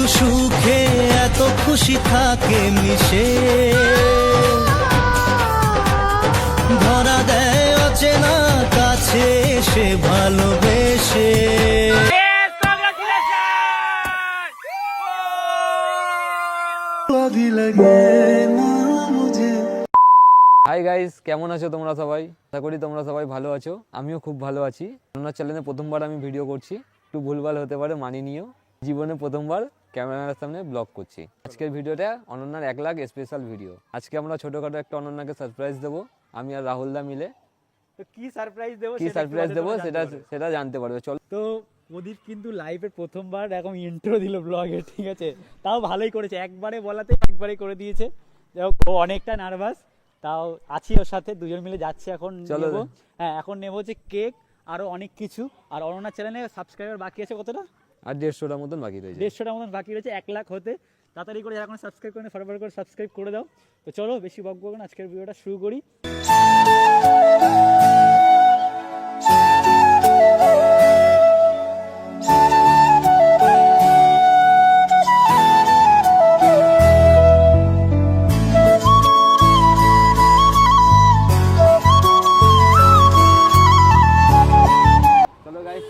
কিছু সুখে এত খুশি থাকে মিশে। ধরা দেয় অচেনা কাছে, সে ভালোবেসে। হাই গাইস কেমন আছো তোমরা সবাই? আশা করি তোমরা সবাই ভালো আছো, আমিও খুব ভালো আছি। আপনার চ্যানেলে প্রথমবার আমি ভিডিও করছি। একটু ভুলভাল হতে পারে মানি নিও। জীবনে প্রথমবার ক্যামেরার সামনে ব্লগ করছি। আজকের ভিডিওটা অনন্যার এক লাখ স্পেশাল ভিডিও আজকে আমরা ছোটখাটো একটা অনন্যাকে সারপ্রাইজ দেবো। আমি আর রাহুলদা মিলে। তো কি সারপ্রাইজ দেবো কি সারপ্রাইজ দেবো সেটা সেটা জানতে পারবে। চলো। তো প্রদীপ কিন্তু লাইভের প্রথমবার এরকম ইন্ট্রো দিল ব্লগে ঠিক আছে? তাও ভালোই করেছে। একবারে বলাতে একবারে করে দিয়েছে। যাই ও অনেকটা নার্ভাস তাও আছি ওর সাথে দুজন মিলে যাচ্ছে এখন চলো। নেব। হ্যাঁ এখন নেব হচ্ছে কেক আরও অনেক কিছু। আর অননা চ্যানেলে সাবস্ক্রাইবার বাকি আছে কতটা? আর দেড়শোটার মতন বাকি রয়েছে। দেড়শোটা মতন বাকি রয়েছে এক লাখ হতে। তাড়াতাড়ি করে যারা এখন সাবস্ক্রাইব করেন ফটাফট করে সাবস্ক্রাইব করে দাও। তো চলো বেশি বক না আজকের ভিডিওটা শুরু করি।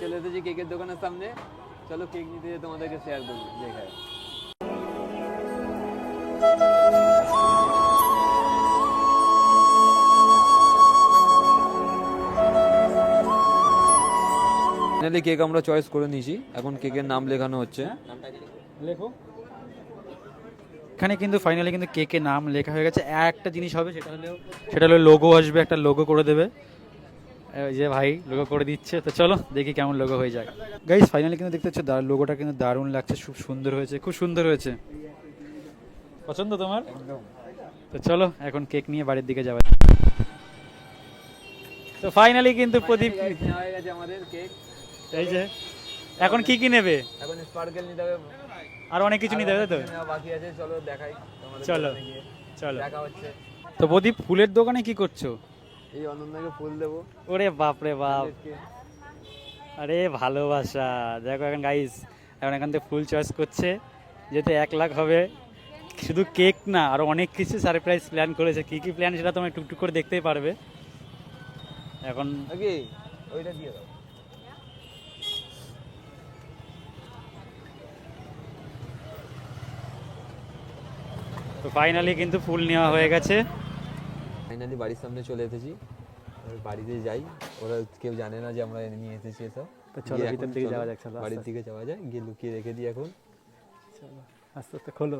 চলে এসেছি কেকের দোকানের সামনে। চলো কেক নিতে যেয়ে তোমাদেরকে শেয়ার করব দেখায়। ফাইনালি কেক আমরা চয়েস করে নিয়েছি। এখন কেকের নাম লেখানো হচ্ছে। লেখো। এখানে কিন্তু ফাইনালি কিন্তু কেকে নাম লেখা হয়ে গেছে। একটা জিনিস হবে সেটা হলো সেটা হলো লোগো আসবে একটা লোগো করে দেবে। যে ভাই লোগো করে দিচ্ছে। তো চলো দেখি কেমন লোগো হয়ে যায়। গাইস ফাইনালি কিন্তু দেখতে পাচ্ছ লোগোটা কিন্তু দারুণ লাগছে খুব সুন্দর হয়েছে খুব সুন্দর হয়েছে। পছন্দ তোমার? তো চলো এখন কেক নিয়ে বাড়ির দিকে যাওয়া তো ফাইনালি কিন্তু প্রদীপ হয়ে গেছে আমাদের কেক এই যে এখন কি কি নেবে? এখন স্পার্কেল নিতে হবে। আর অনেক কিছু নিতে হবে তো? বাকি আছে চলো দেখাই চলো চলো। দেখা হচ্ছে। তো প্রদীপ ফুলের দোকানে কি করছ? এই অনন্যাকে ফুল দেবো। ওরে বাপ রে বাপ। আরে ভালোবাসা। দেখো এখন গাইস এখন এখান থেকে ফুল চয়েস করছে। যেতে এক লাখ হবে শুধু কেক না আরও অনেক কিছু সারপ্রাইজ প্ল্যান করেছে। কি কি প্ল্যান সেটা তোমরা টুকটুক করে দেখতেই পারবে। এখন ওইটা দিয়ে দাও। তো ফাইনালি কিন্তু ফুল নেওয়া হয়ে গেছে। ফাইনালি বাড়ির সামনে চলে এসেছি। বাড়িতে যাই। ওরা কেউ জানে না যে আমরা নিয়ে এসেছি এসব। তো চলো ভিতর দিকে যাওয়া যাক, চলো, বাড়ির দিকে যাওয়া যায় গিয়ে লুকিয়ে রেখে দিই এখন। চলো আস্তে আস্তে খোলো।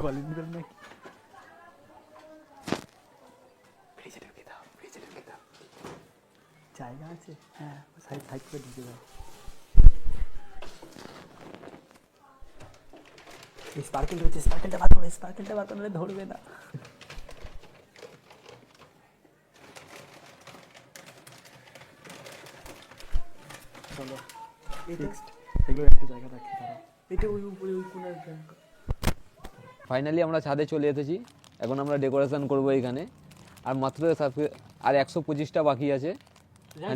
কলিং বেল নাকি? ফ্রিজে ঢুকে দাও ফ্রিজে ঢুকে দাও। জায়গা আছে? হ্যাঁ সাইড সাইড করে ঢুকে দাও। স্পার্কেল রয়েছে স্পার্কেলটা বার করো স্পার্কেলটা বার করলে ধরবে না। চলো। নেক্সট এগুলো একটা জায়গা রাখি দাঁড়াও। এটা ওই উপরে ওই কোনার ফাইনালি আমরা ছাদে চলে এসেছি। এখন আমরা ডেকোরেশন করব এখানে। আর মাত্র আর একশো পঁচিশটা বাকি আছে।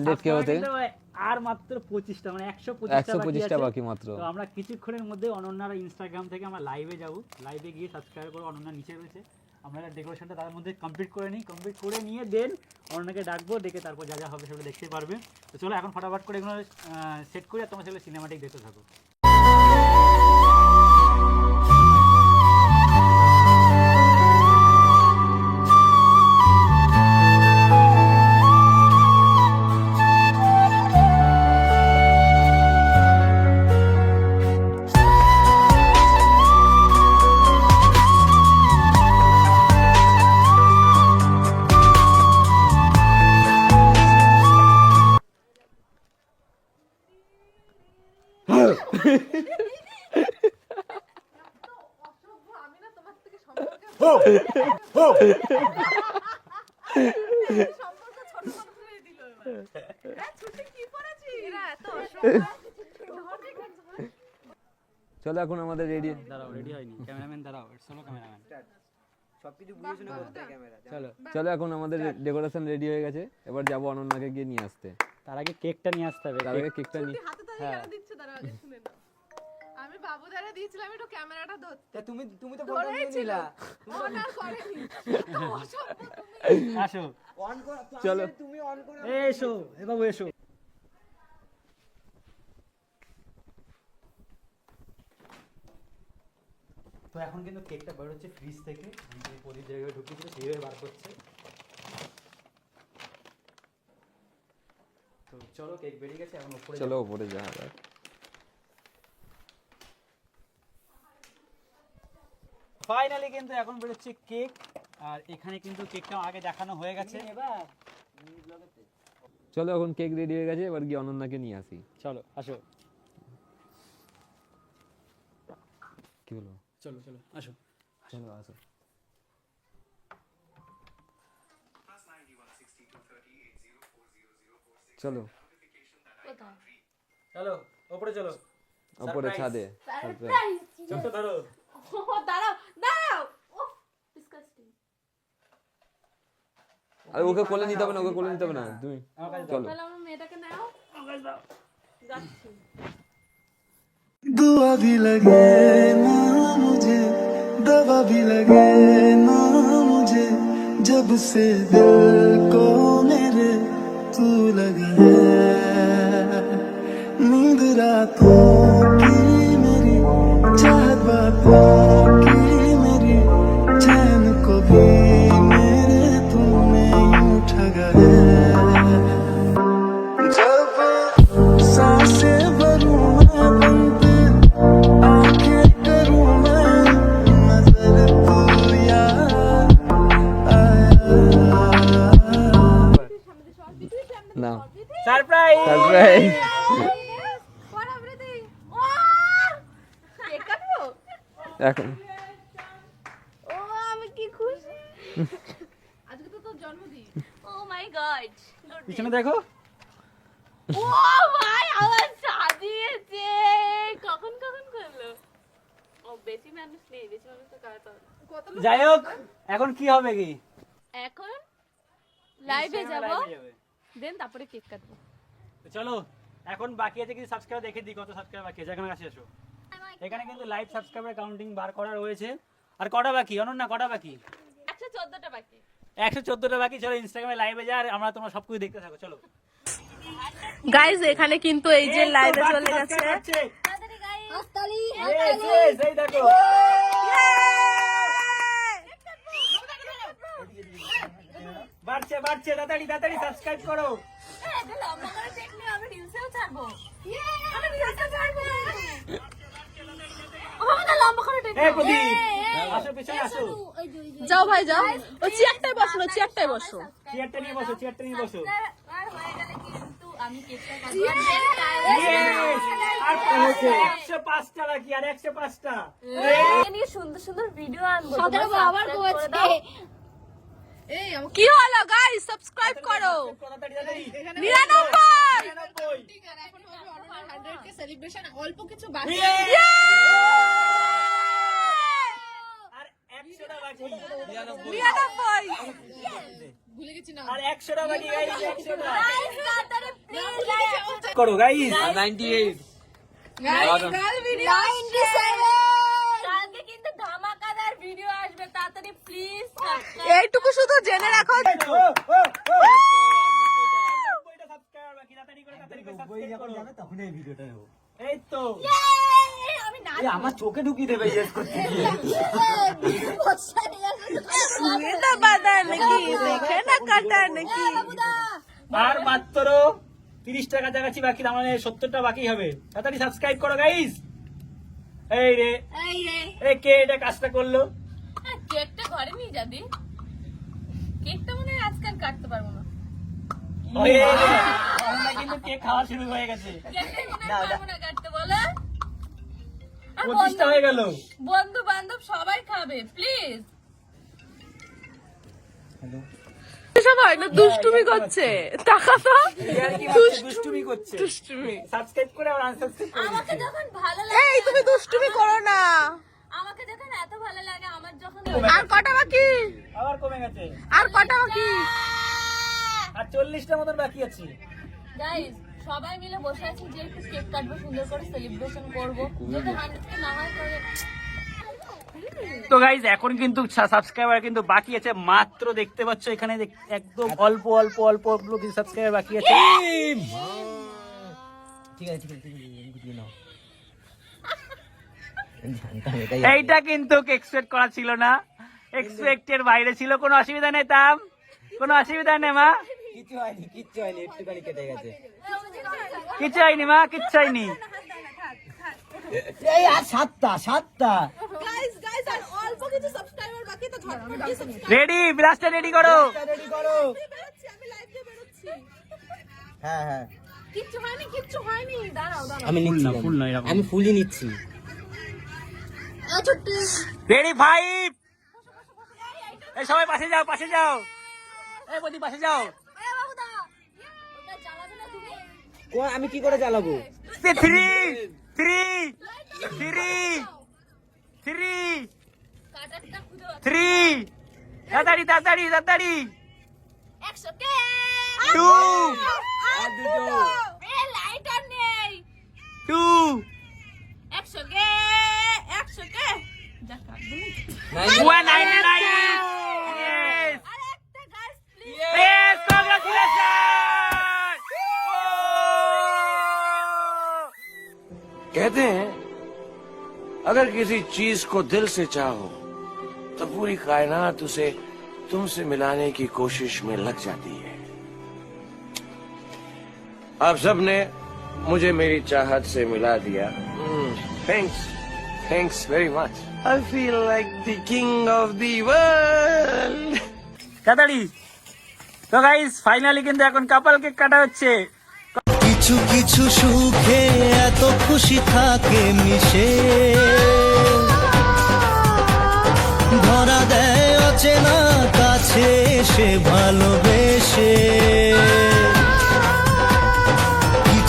100 কে হতে। আর মাত্র পঁচিশটা মানে একশো একশো পঁচিশটা বাকি মাত্র। তো আমরা কিছুক্ষণের মধ্যে অনন্যার ইনস্টাগ্রাম থেকে আমরা লাইভে যাব। লাইভে গিয়ে সাবস্ক্রাইব করে অনন্যা নিচে রয়েছে। আমরা ডেকোরেশনটা তার মধ্যে কমপ্লিট করে নিই। কমপ্লিট করে নিয়ে দেন অন্যকে ডাকবো ডেকে তারপর যা যা হবে সেগুলো দেখতে পারবে। তো চলো এখন ফটাফট করে এগুলো সেট করে আর তোমার সেগুলো সিনেমাটিক দেখতে থাকো। চলো এখন আমাদের রেডি দাঁড়াও রেডি হয়নি। ক্যামেরাম্যান দাঁড়াও চলো ক্যামেরাম্যান চলো চলো এখন আমাদের ডেকোরেশন রেডি হয়ে গেছে। এবার যাব অনন্যাকে গিয়ে নিয়ে আসতে। তার আগে কেকটা নিয়ে আসতে হবে তার আগে কেকটা নিয়ে কেন দিচ্ছে? তারা আগে শুনে নাও। বাবুদারে দিয়েছিলাম একটু ক্যামেরাটা ধরতে। তুমি তুমি তো ছিল অন আর করেনি। আসো। অন কর চলো। তুমি অন করে এসো এ বাবু এসো। তো এখন কিন্তু কেকটা বের হচ্ছে ফ্রিজ থেকে। যে প্রদীপ ঢুকিয়েছিল সেইভাবে বার করছে। তো চলো কেক বেরিয়ে গেছে এখন উপরে চলো ওপরে যাওয়া যাক। ফাইনালি কিন্তু এখন বেরোচ্ছে কেক আর এখানে কিন্তু কেকটা আগে দেখানো হয়ে গেছে। চলো এখন কেক রেডি হয়ে গেছে এবার গিয়ে অনন্যাকে নিয়ে আসি। চলো আসো। কি বলব? চলো চলো আসো। চলো আসো। চলো। চলো ওপরে চলো। ওপরে. ছাদে। চোখটা ধরো। ও, দাঁড়াও দাঁড়াও উফ, disgusting। আর ওকে কোলে নিতে হবে না ওকে কোলে নিতে হবে না তুমি আমার কাছে চলো তাহলে আমার মেয়েটাকে নাও যাচ্ছি दुआ भी लगे ना मुझे दवा भी लगे ना मुझे जब से दिल को मेरे तू लगा है नींद रातों की मेरी चाहत Lord. যাই হোক এখন কি হবে কি? এখন লাইভে যাব। যাবে। দেন তারপরে কেক কাটবো চলো এখন বাকি আছে কিছু সাবস্ক্রাইবার দেখে দিই কত সাবস্ক্রাইবার বাকি আছে। এখানে কাছে এসো। এখানে কিন্তু লাইভ সাবস্ক্রাইবার কাউন্টিং বার করা রয়েছে। আর কটা বাকি? অনন্যা কটা বাকি? একশো চোদ্দটা বাকি। একশো চোদ্দটা বাকি। চলো ইনস্টাগ্রামে লাইভে যা আর আমরা তোমরা সব কিছু দেখতে থাকো। চলো। গাইজ এখানে কিন্তু এই যে লাইভে চলে গেছে। এই দেখো। বাড়ছে বাড়ছে তাড়াতাড়ি তাড়াতাড়ি সাবস্ক্রাইব করো। আসো যাও ভাই যাও। ওই চেয়ারটায় বসো না চেয়ারটায় বসো। চেয়ারটা নিয়ে বসো চেয়ারটা নিয়ে বসো। আর একশো পাঁচটা বাকি আর একশো পাঁচটা নিয়ে সুন্দর সুন্দর ভিডিও আনব। আবার subscribe করে করেছে। দাও। কি হলো গাইস সাবস্ক্রাইব করো তাড়াতাড়ি তাড়াতাড়ি নিরানব্বই নিরানব্বই। আর একশোটা বাকি নিরানব্বই আর একশোটা বাকি গাইস একশোটা Guys, তাড়াতাড়ি please like করো গাইস কালকে কিন্তু ধামাকাদার ভিডিও আসবে তাড়াতাড়ি প্লিজ এইটুকু শুধু জেনে রাখো। সাবস্ক্রাইবার বাকি তাড়াতাড়ি করে তাড়াতাড়ি করে সাবস্ক্রাইব করো তখন এই ভিডিওটা নেব এই তো। আমি না আমার চোখে ঢুকিয়ে দেবে ইয়েস করতে এটা বাদা নাকি দেখে না কাটা নাকি? আর মাত্র তিরিশ টাকা কাছাকাছি বাকি তার মানে সত্তরটা বাকি হবে। তাড়াতাড়ি সাবস্ক্রাইব করো গাইস এই রে। এই রে। এই কে এটা কাজটা করল? কেকটা ঘরে নিয়ে যাবি কেকটা মনে হয় আজকাল কাটতে পারব না। কিন্তু কেক খাওয়া শুরু হয়ে গেছে। কেকটা মনে হয় পারব না। কাটতে বলে। পঁচিশটা হয়ে গেল। বন্ধু বান্ধব সবাই খাবে প্লিজ সবাই না দুষ্টুমি করছে। টাকা তো দুষ্টুমি করছে। দুষ্টুমি। সাবস্ক্রাইব করে আর আনসাবস্ক্রাইব করে আমাকে যখন ভালো লাগে এই তুমি দুষ্টুমি করো না। আমাকে দেখে না এত ভালো লাগে আমার যখন আর কটা বাকি? আবার কমে গেছে। আর কটা বাকি? আর চল্লিশটা মতন বাকি আছে। গাইস সবাই মিলে বসে আছি যে একটু কেক কাটবো সুন্দর করে সেলিব্রেশন করব। যদি হান্ড্রেড কে না হয় করে তো গাইজ এখন কিন্তু সাবস্ক্রাইবার কিন্তু বাকি আছে। মাত্র দেখতে পাচ্ছ এখানে দেখ- একদম অল্প অল্প অল্প অল্প কিছু সাবস্ক্রাইবার বাকি আছে। ঠিক আছে ঠিক আছে এইটা কিন্তু এক্সপেক্ট করা ছিল না। এক্সপেক্টের বাইরে ছিল কোনো অসুবিধা নেই তাম। কোনো অসুবিধা নেই মা। কিচ্ছু হয়নি কিচ্ছু হয়নি একটুখানি কেটে গেছে। কিচ্ছু হয়নি মা কিচ্ছু হয়নি। এই আর সাতটা সাতটা। অল্প কিছু সাবস্ক্রাইবার বাকি তো ঝটপট দিয়ে subscribe রেডি ব্রাশটা রেডি করো। রেডি করো। আমি লাইভ হ্যাঁ হ্যাঁ। কিচ্ছু হয়নি কিচ্ছু হয়নি। দাঁড়াও দাঁড়াও। আমি নিচ্ছি। আমি ফুলই নিচ্ছি। রেডি ফাইভ এই সবাই পাশে যাও পাশে যাও। এই বদি পাশে যাও। আমি কি করে চালাবো three three three three three তাড়াতাড়ি তাড়াতাড়ি তাড়াতাড়ি। টু টু একশো কে একশো কে যা কাটবো না ওয়ান নাইনটি নাইন ইয়েস আর একটা গাছ প্লিজ Yes, congratulations! कहते हैं अगर किसी चीज को दिल से चाहो तो पूरी कायनात उसे तुमसे मिलाने की कोशिश में लग जाती है आप सबने मुझे मेरी चाहत से मिला दिया Thanks. Thanks very much. I feel like the king of the world. কাতাড়ি তো গাইস ফাইনালি কিন্তু এখন কাপাল কেক কাটা হচ্ছে কিছু কিছু সুখে এত খুশি থাকে মিশে ধরা দেয় অচেনা কাছে এসে ভালোবেসে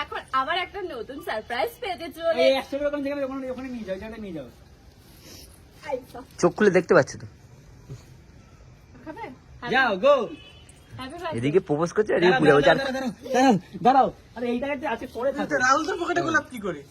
এখন আবার একটা নতুন সারপ্রাইজ পেতে চলে একশো থেকে ওখানে ওখানে নিয়ে যাও জায়গাটা নিয়ে যাও। চোখ খুলে দেখতে পাচ্ছ তো? যাও গো এদিকে প্রপোজ করছে এদিকে আর- দাঁড়াও, দাঁড়াও, দাঁড়াও, আরে এইটা আছে পরে থাকো। রাহুল তোর পকেটে গোলাপ কি করে?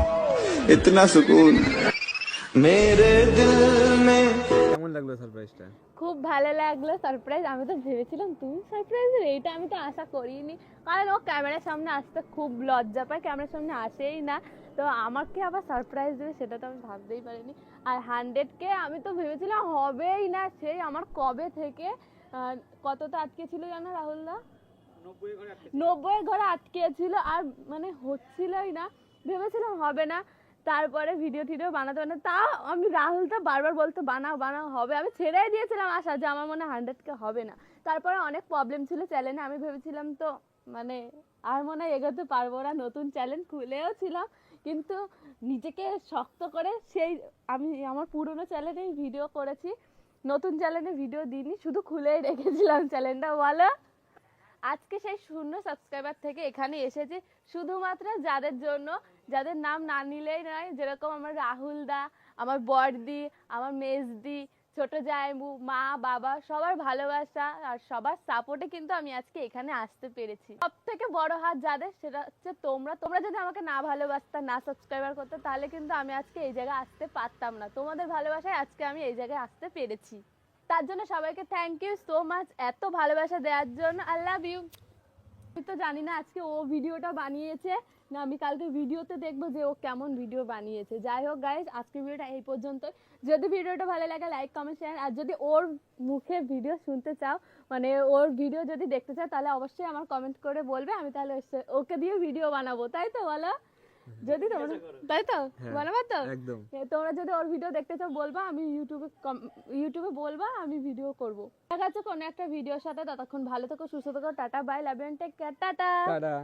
इतना सुकून मेरे दिल में কেমন লাগলো সারপ্রাইজটা খুব ভালো লাগলো সারপ্রাইজ আমি তো ভেবেছিলাম তুমি সারপ্রাইজ এইটা আমি তো আশা করিনি কারণ ও ক্যামেরার সামনে আসতে খুব লজ্জা পায় ক্যামেরার সামনে আসেই না তো আমাকে আবার সারপ্রাইজ দেবে সেটা তো আমি ভাবতেই পারিনি আর হান্ড্রেডকে আমি তো ভেবেছিলাম হবেই না সেই আমার কবে থেকে আহ, কতটা আটকে ছিল জানো রাহুলদা নব্বই ঘরে আটকে ছিল আর মানে হচ্ছিলই না ভেবেছিলাম হবে না তারপরে ভিডিও টিডিও বানাতে বানাতে, তাও আমি রাহুল রাহুলটা বারবার বলতো, বানাও বানাও, হবে। আমি ছেড়েই দিয়েছিলাম আশা যে আমার মনে হান্ড্রেডকে হবে না। তারপরে অনেক প্রবলেম ছিল চ্যানেলে আমি ভেবেছিলাম তো মানে আর মনে হয় এগোতে পারব না, নতুন চ্যানেল খুলেও ছিলাম। কিন্তু নিজেকে শক্ত করে সেই, আমি আমার পুরনো চ্যানেলেই ভিডিও করেছি। নতুন চ্যানেলে ভিডিও দিইনি, শুধু খুলেই রেখেছিলাম চ্যানেলটা বলো? আজকে সেই শূন্য সাবস্ক্রাইবার থেকে এখানে এসেছি। শুধুমাত্র যাদের জন্য, যাদের নাম না নিলেই নয়, যেরকম আমার রাহুল দা, আমার বড়দি আমার মেজদি, ছোট জায়বু মা, বাবা, সবার ভালোবাসা আর সবার সাপোর্টে কিন্তু আমি আজকে এখানে আসতে পেরেছি। সব থেকে বড় হাত যাদের, সেটা হচ্ছে তোমরা। তোমরা যদি আমাকে না ভালোবাসতে, না সাবস্ক্রাইবার করতে, তাহলে কিন্তু আমি আজকে এই জায়গায় আসতে পারতাম না। তোমাদের ভালোবাসায় আজকে আমি এই জায়গায় আসতে পেরেছি। তার জন্য সবাইকে থ্যাংক ইউ সো মাচ এত ভালোবাসা দেওয়ার জন্য। আই লাভ ইউ আমি তো জানি না আজকে ও ভিডিওটা বানিয়েছে। না, আমি কালকে ভিডিওতে দেখব যে ও কেমন ভিডিও বানিয়েছে। যাই হোক গাইজ আজকে ভিডিওটা এই পর্যন্ত যদি ভিডিওটা ভালো লাগে লাইক কমেন্ট শেয়ার আর যদি ওর মুখে ভিডিও শুনতে চাও মানে ওর ভিডিও যদি দেখতে চাও, তাহলে অবশ্যই আমার কমেন্ট করে বলবে। আমি তাহলে ওকে দিয়ে ভিডিও বানাবো, তাই তো বলো? যদি তোমরা তাই তো? বানাবো তো? একদম। তোমরা যদি ওর ভিডিও দেখতে চাও বলবা আমি ইউটিউবে কম- ইউটিউবে বলবা আমি ভিডিও করব। দেখা যাচ্ছে কোনো একটা ভিডিওর সাথে ততক্ষণ ভালো থেকো সুস্থ থেকো tata bye love take care tata. Tata.